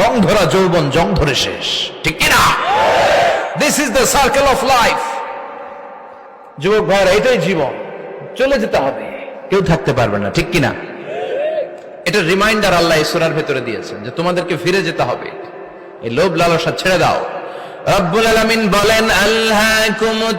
রং ধরা যৌবন, জং ধরে শেষ। ঠিক কিনা this is the circle of life যুবক ভাইয়ের, এটাই জীবন। চলে যেতে হবে। কেউ থাকতে পারবে না, ঠিক কিনা এটা রিমাইন্ডার আল্লাহ ইসরার ভেতরে দিয়েছেন যে তোমাদেরকে ফিরে যেতে হবে। এই লোভ লালসা ছেড়ে দাও। রব্বুল আলামিন বলেন আল্লাহকুমুত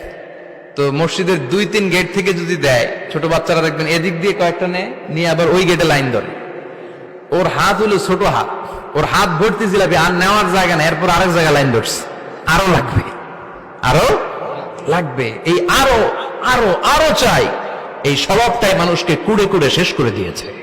তো মসজিদের দুই তিন গেট থেকে যদি দেয়, ছোট বাচ্চারা দেখবেন এদিক দিয়ে কয়েকটা নেয়, নিয়ে আবার ওই গেটে লাইন ধরে। ওর হাত হলো ছোট হাত। ওর হাত ভর্তি জিলাপি, আর নেওয়ার জায়গা না এরপর আরেক জায়গায় লাইন ধরছে। আরও লাগবে। আরও লাগবে। এই আরও আরও আরও চাই। এই স্বভাবটাই মানুষকে কুড়ে কুড়ে শেষ করে দিয়েছে।